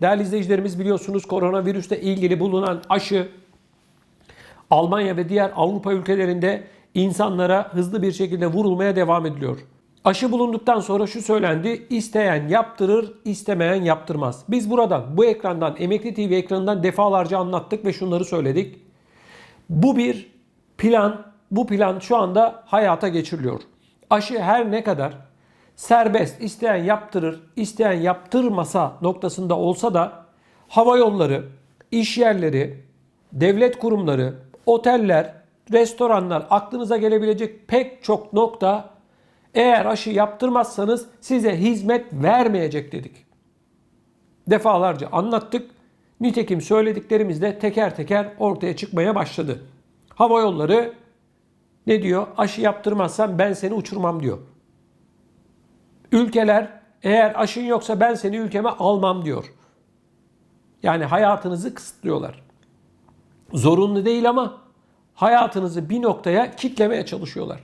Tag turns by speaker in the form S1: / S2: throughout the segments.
S1: Değerli izleyicilerimiz biliyorsunuz koronavirüsle ilgili bulunan aşı Almanya ve diğer Avrupa ülkelerinde insanlara hızlı bir şekilde vurulmaya devam ediliyor. Aşı bulunduktan sonra şu söylendi. isteyen yaptırır, istemeyen yaptırmaz. Biz buradan, bu ekrandan, Emekli TV ekranından defalarca anlattık ve şunları söyledik. Bu bir plan, bu plan şu anda hayata geçiriliyor. Aşı her ne kadar serbest, isteyen yaptırır, isteyen yaptırmasa noktasında olsa da hava yolları, iş yerleri, devlet kurumları, oteller, restoranlar, aklınıza gelebilecek pek çok nokta eğer aşı yaptırmazsanız size hizmet vermeyecek dedik. Defalarca anlattık. Nitekim söylediklerimiz de teker teker ortaya çıkmaya başladı. Hava yolları ne diyor? Aşı yaptırmazsan ben seni uçurmam diyor. Ülkeler eğer aşın yoksa ben seni ülkeme almam diyor. Yani hayatınızı kısıtlıyorlar. Zorunlu değil ama hayatınızı bir noktaya kitlemeye çalışıyorlar.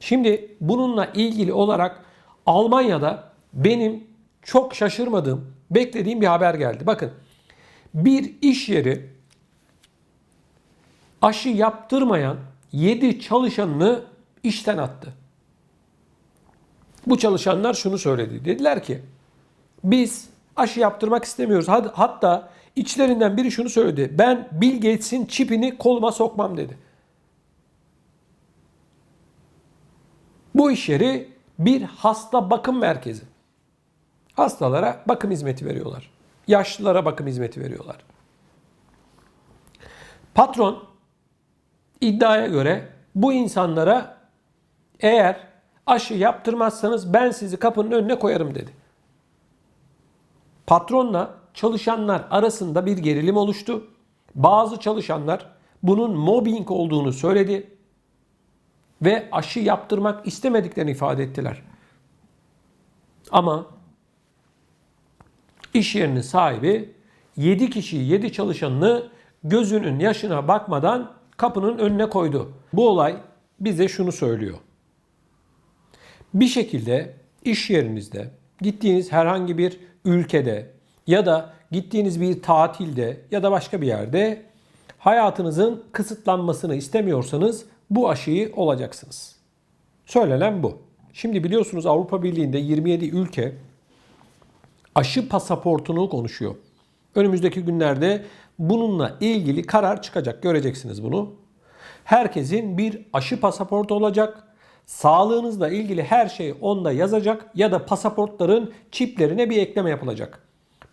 S1: Şimdi bununla ilgili olarak Almanya'da benim çok şaşırmadığım, beklediğim bir haber geldi. Bakın bir iş yeri aşı yaptırmayan 7 çalışanını işten attı. Bu çalışanlar şunu söyledi. Dediler ki biz aşı yaptırmak istemiyoruz. Hatta içlerinden biri şunu söyledi. Ben Bill Gates'in çipini koluma sokmam dedi. Bu iş yeri bir hasta bakım merkezi. Hastalara bakım hizmeti veriyorlar. Yaşlılara bakım hizmeti veriyorlar. Patron iddiaya göre bu insanlara eğer aşı yaptırmazsanız ben sizi kapının önüne koyarım dedi. Patronla çalışanlar arasında bir gerilim oluştu. Bazı çalışanlar bunun mobbing olduğunu söyledi ve aşı yaptırmak istemediklerini ifade ettiler. Ama iş yerinin sahibi 7 kişiyi 7 çalışanını gözünün yaşına bakmadan kapının önüne koydu. Bu olay bize şunu söylüyor. Bir şekilde iş yerinizde, gittiğiniz herhangi bir ülkede ya da gittiğiniz bir tatilde ya da başka bir yerde hayatınızın kısıtlanmasını istemiyorsanız bu aşıyı olacaksınız. Söylenen bu. Şimdi biliyorsunuz Avrupa Birliği'nde 27 ülke aşı pasaportunu konuşuyor. Önümüzdeki günlerde bununla ilgili karar çıkacak. Göreceksiniz bunu. Herkesin bir aşı pasaportu olacak. Sağlığınızla ilgili her şey onda yazacak ya da pasaportların çiplerine bir ekleme yapılacak.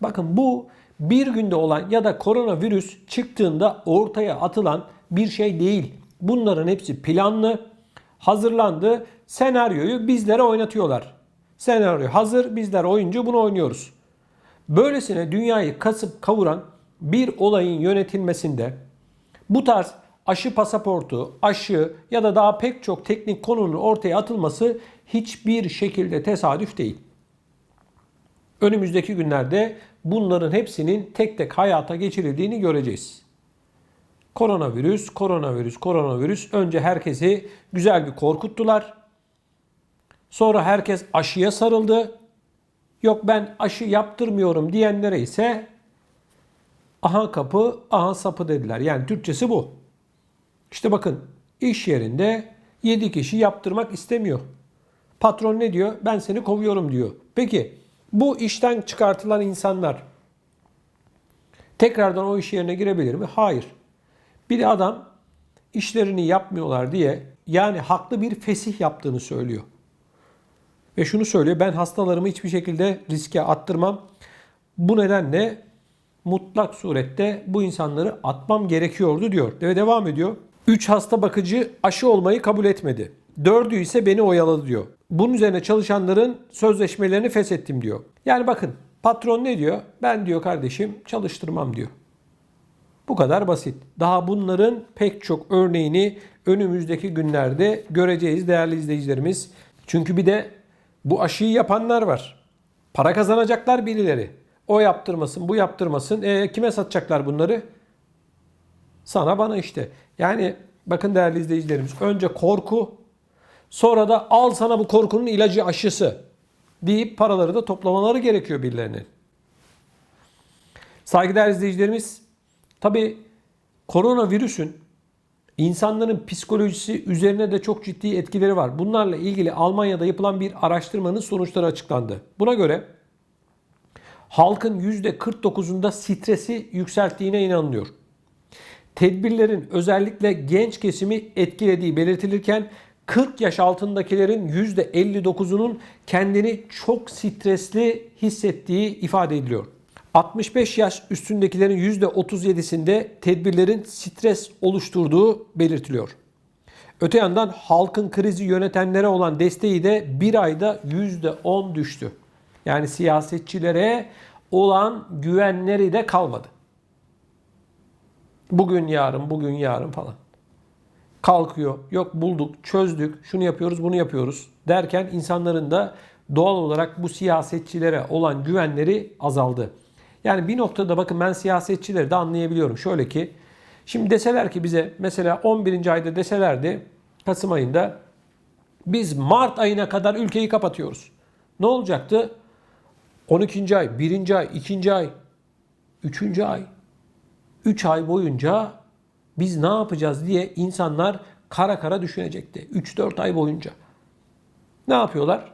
S1: Bakın bu bir günde olan ya da koronavirüs çıktığında ortaya atılan bir şey değil. Bunların hepsi planlı, hazırlandı. Senaryoyu bizlere oynatıyorlar. Senaryo hazır, bizler oyuncu bunu oynuyoruz. Böylesine dünyayı kasıp kavuran bir olayın yönetilmesinde bu tarz aşı pasaportu, aşı ya da daha pek çok teknik konunun ortaya atılması hiçbir şekilde tesadüf değil. Önümüzdeki günlerde bunların hepsinin tek tek hayata geçirildiğini göreceğiz. Koronavirüs, koronavirüs, koronavirüs. Önce herkesi güzel bir korkuttular. Sonra herkes aşıya sarıldı. Yok ben aşı yaptırmıyorum diyenlere ise aha kapı, aha sapı dediler. Yani Türkçesi bu. İşte bakın iş yerinde 7 kişi yaptırmak istemiyor. Patron ne diyor? Ben seni kovuyorum diyor. Peki bu işten çıkartılan insanlar tekrardan o iş yerine girebilir mi? Hayır. Bir de adam işlerini yapmıyorlar diye yani haklı bir fesih yaptığını söylüyor. Ve şunu söylüyor ben hastalarımı hiçbir şekilde riske attırmam. Bu nedenle mutlak surette bu insanları atmam gerekiyordu diyor. Ve devam ediyor. 3 hasta bakıcı aşı olmayı kabul etmedi. Dördü ise beni oyaladı diyor. Bunun üzerine çalışanların sözleşmelerini feshettim diyor. Yani bakın patron ne diyor? Ben diyor kardeşim çalıştırmam diyor. Bu kadar basit. Daha bunların pek çok örneğini önümüzdeki günlerde göreceğiz değerli izleyicilerimiz. Çünkü bir de bu aşıyı yapanlar var. Para kazanacaklar birileri. O yaptırmasın, bu yaptırmasın. E, kime satacaklar bunları? Sana bana işte. Yani bakın değerli izleyicilerimiz önce korku sonra da al sana bu korkunun ilacı aşısı deyip paraları da toplamaları gerekiyor birilerinin. Saygıdeğer izleyicilerimiz, tabi koronavirüsün insanların psikolojisi üzerine de çok ciddi etkileri var. Bunlarla ilgili Almanya'da yapılan bir araştırmanın sonuçları açıklandı. Buna göre halkın %49'unda stresi yükselttiğine inanılıyor. Tedbirlerin özellikle genç kesimi etkilediği belirtilirken 40 yaş altındakilerin %59'unun kendini çok stresli hissettiği ifade ediliyor. 65 yaş üstündekilerin %37'sinde tedbirlerin stres oluşturduğu belirtiliyor. Öte yandan halkın krizi yönetenlere olan desteği de bir ayda %10 düştü. Yani siyasetçilere olan güvenleri de kalmadı. Bugün yarın, bugün yarın falan. Kalkıyor, yok bulduk, çözdük, şunu yapıyoruz, bunu yapıyoruz derken insanların da doğal olarak bu siyasetçilere olan güvenleri azaldı. Yani bir noktada bakın ben siyasetçileri de anlayabiliyorum. Şöyle ki şimdi deseler ki bize mesela 11. ayda deselerdi Kasım ayında biz Mart ayına kadar ülkeyi kapatıyoruz. Ne olacaktı? 12. ay, 1. ay, 2. ay, 3. ay, 3 ay boyunca biz ne yapacağız diye insanlar kara kara düşünecekti. 3-4 ay boyunca. Ne yapıyorlar?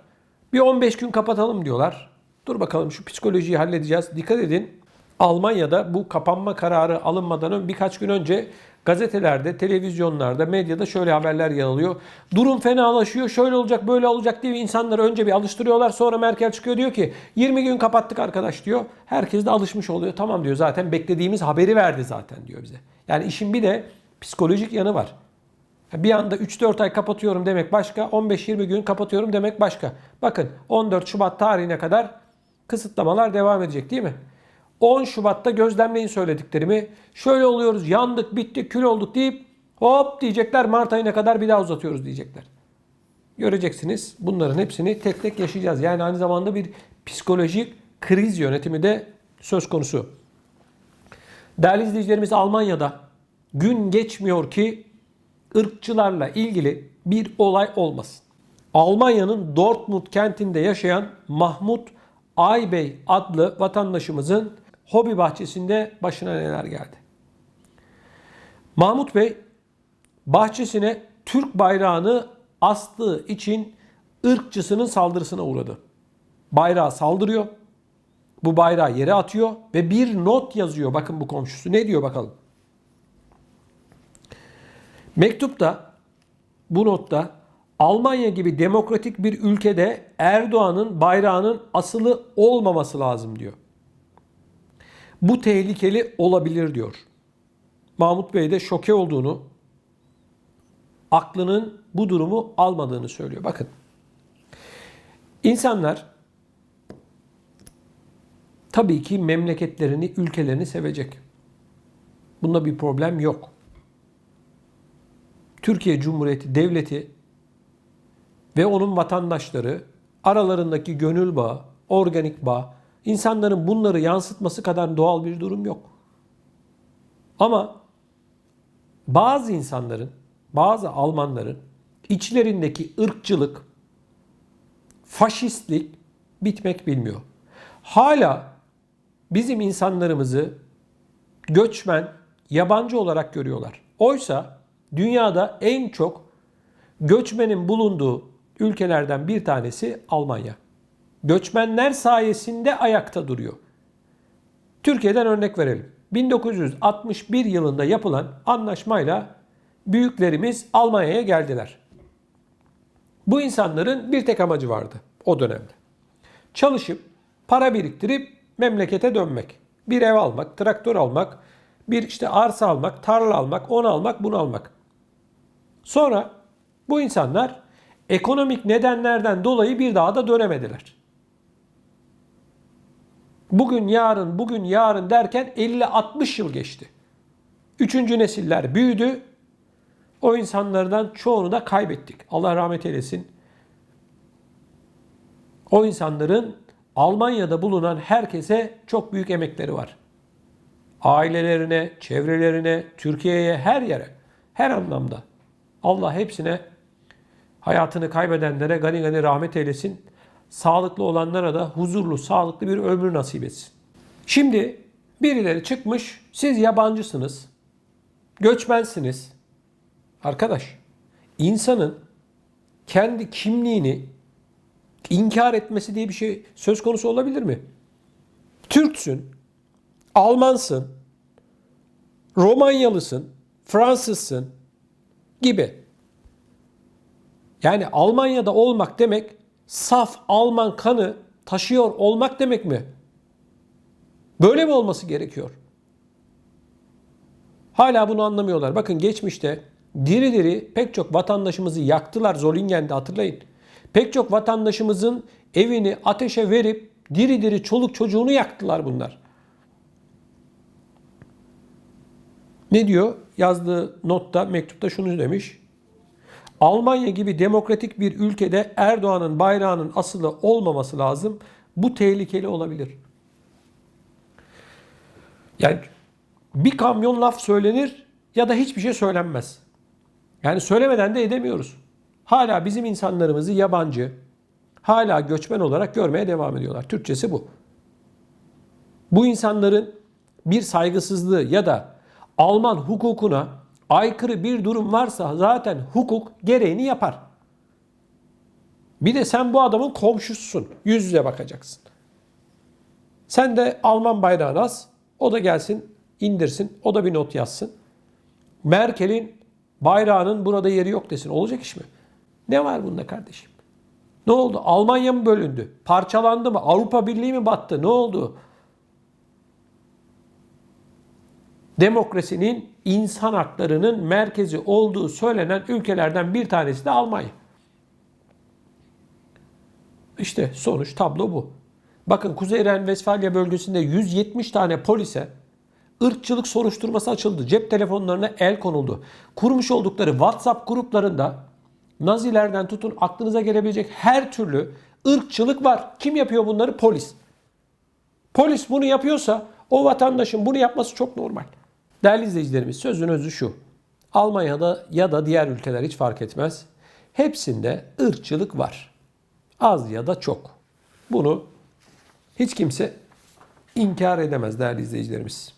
S1: Bir 15 gün kapatalım diyorlar. Dur bakalım şu psikolojiyi halledeceğiz. Dikkat edin. Almanya'da bu kapanma kararı alınmadan birkaç gün önce gazetelerde, televizyonlarda, medyada şöyle haberler yer alıyor. Durum fenalaşıyor, şöyle olacak, böyle olacak diye insanları önce bir alıştırıyorlar. Sonra Merkel çıkıyor diyor ki 20 gün kapattık arkadaş diyor. Herkes de alışmış oluyor. Tamam diyor zaten beklediğimiz haberi verdi zaten diyor bize. Yani işin bir de psikolojik yanı var. Bir anda 3-4 ay kapatıyorum demek başka, 15-20 gün kapatıyorum demek başka. Bakın 14 Şubat tarihine kadar kısıtlamalar devam edecek değil mi? 10 Şubat'ta gözlemleyin söylediklerimi. Şöyle oluyoruz, yandık, bittik, kül olduk deyip hop diyecekler Mart ayına kadar bir daha uzatıyoruz diyecekler. Göreceksiniz bunların hepsini tek tek yaşayacağız. Yani aynı zamanda bir psikolojik kriz yönetimi de söz konusu. Değerli izleyicilerimiz Almanya'da gün geçmiyor ki ırkçılarla ilgili bir olay olmasın. Almanya'nın Dortmund kentinde yaşayan Mahmut Aybey adlı vatandaşımızın hobi bahçesinde başına neler geldi. Mahmut Bey bahçesine Türk bayrağını astığı için ırkçısının saldırısına uğradı. Bayrağı saldırıyor. Bu bayrağı yere atıyor ve bir not yazıyor. Bakın bu komşusu. Ne diyor bakalım. Mektupta bu notta Almanya gibi demokratik bir ülkede Erdoğan'ın bayrağının asılı olmaması lazım diyor. Bu tehlikeli olabilir diyor. Mahmut Bey de şoke olduğunu, aklının bu durumu almadığını söylüyor. Bakın. İnsanlar tabii ki memleketlerini, ülkelerini sevecek. Bunda bir problem yok. Türkiye Cumhuriyeti Devleti ve onun vatandaşları aralarındaki gönül bağı, organik bağ, insanların bunları yansıtması kadar doğal bir durum yok. Ama bazı insanların, bazı Almanların içlerindeki ırkçılık, faşistlik bitmek bilmiyor. Hala bizim insanlarımızı göçmen, yabancı olarak görüyorlar. Oysa dünyada en çok göçmenin bulunduğu ülkelerden bir tanesi Almanya. Göçmenler sayesinde ayakta duruyor. Türkiye'den örnek verelim. 1961 yılında yapılan anlaşmayla büyüklerimiz Almanya'ya geldiler. Bu insanların bir tek amacı vardı o dönemde. Çalışıp para biriktirip memlekete dönmek. Bir ev almak, traktör almak, bir işte arsa almak, tarla almak, onu almak, bunu almak. Sonra bu insanlar ekonomik nedenlerden dolayı bir daha da dönemediler. Bugün yarın, bugün yarın derken 50-60 yıl geçti. Üçüncü nesiller büyüdü. O insanlardan çoğunu da kaybettik. Allah rahmet eylesin. O insanların Almanya'da bulunan herkese çok büyük emekleri var. Ailelerine, çevrelerine, Türkiye'ye, her yere, her anlamda. Allah hepsine hayatını kaybedenlere gani gani rahmet eylesin. Sağlıklı olanlara da huzurlu, sağlıklı bir ömür nasip etsin. Şimdi Birileri çıkmış, siz yabancısınız, göçmensiniz. Arkadaş, insanın kendi kimliğini inkar etmesi diye bir şey söz konusu olabilir mi? Türksün, Almansın, Romanyalısın, Fransızsın gibi. Yani Almanya'da olmak demek saf Alman kanı taşıyor olmak demek mi? Böyle mi olması gerekiyor? Hala bunu anlamıyorlar. Bakın geçmişte diri diri pek çok vatandaşımızı yaktılar Zolingen'de hatırlayın. Pek çok vatandaşımızın evini ateşe verip diri diri çoluk çocuğunu yaktılar bunlar. Ne diyor? Yazdığı notta, mektupta şunu demiş. Almanya gibi demokratik bir ülkede Erdoğan'ın bayrağının asılı olmaması lazım. Bu tehlikeli olabilir. Yani bir kamyon laf söylenir ya da hiçbir şey söylenmez. Yani söylemeden de edemiyoruz. Hala bizim insanlarımızı yabancı, hala göçmen olarak görmeye devam ediyorlar. Türkçesi bu. Bu insanların bir saygısızlığı ya da Alman hukukuna aykırı bir durum varsa zaten hukuk gereğini yapar. Bir de sen bu adamın komşususun. Yüz yüze bakacaksın. Sen de Alman bayrağını as. O da gelsin indirsin. O da bir not yazsın. Merkel'in bayrağının burada yeri yok desin. Olacak iş mi? Ne var bunda kardeşim? Ne oldu? Almanya mı bölündü? Parçalandı mı? Avrupa Birliği mi battı? Ne oldu? Demokrasinin insan haklarının merkezi olduğu söylenen ülkelerden bir tanesi de Almanya. İşte sonuç tablo bu. Bakın Kuzey Ren-Vesfalya bölgesinde 170 tane polise ırkçılık soruşturması açıldı. Cep telefonlarına el konuldu. Kurmuş oldukları WhatsApp gruplarında Nazilerden tutun aklınıza gelebilecek her türlü ırkçılık var. Kim yapıyor bunları? Polis. Polis bunu yapıyorsa o vatandaşın bunu yapması çok normal. Değerli izleyicilerimiz sözün özü şu. Almanya'da ya da diğer ülkeler hiç fark etmez. Hepsinde ırkçılık var. Az ya da çok. Bunu hiç kimse inkar edemez değerli izleyicilerimiz.